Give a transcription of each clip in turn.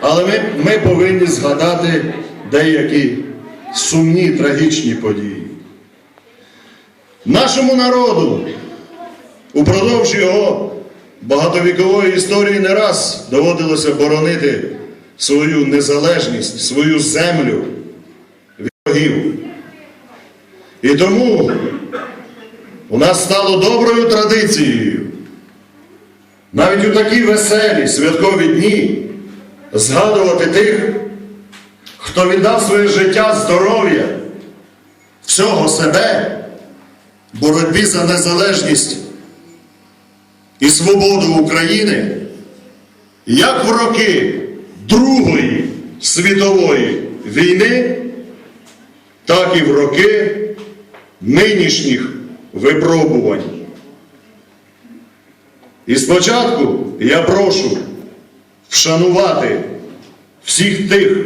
Але ми, ми повинні згадати деякі сумні трагічні події. Нашому народу упродовж його багатовікової історії не раз доводилося боронити свою незалежність, свою землю від ворогів. І тому у нас стало доброю традицією навіть у такі веселі святкові дні згадувати тих, хто віддав своє життя, здоров'я, всього себе боротьбі за незалежність і свободу України, як в роки Другої світової війни, так і в роки нинішніх випробувань. І спочатку я прошу вшанувати всіх тих,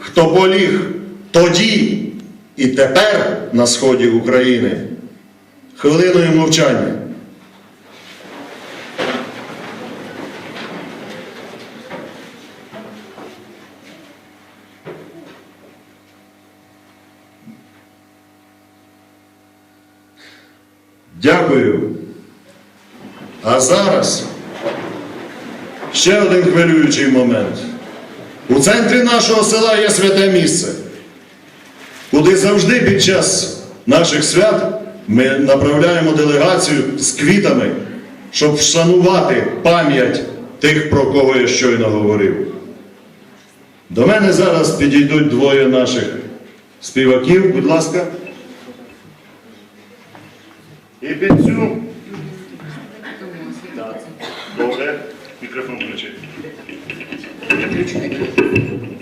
хто поліг тоді і тепер на сході України. Хвилиною мовчання. Дякую. А зараз ще один хвилюючий момент. У центрі нашого села є святе місце, куди завжди під час наших свят ми направляємо делегацію з квітами, щоб вшанувати пам'ять тих, про кого я щойно говорив. До мене зараз підійдуть двоє наших співаків, будь ласка. І під цю. Добре, мікрофон включи.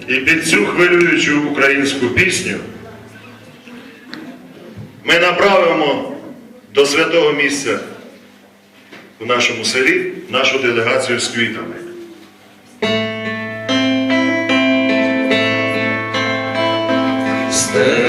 І під цю хвилюючу українську пісню ми направимо до святого місця в нашому селі нашу делегацію з квітами. Стело,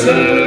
Sir.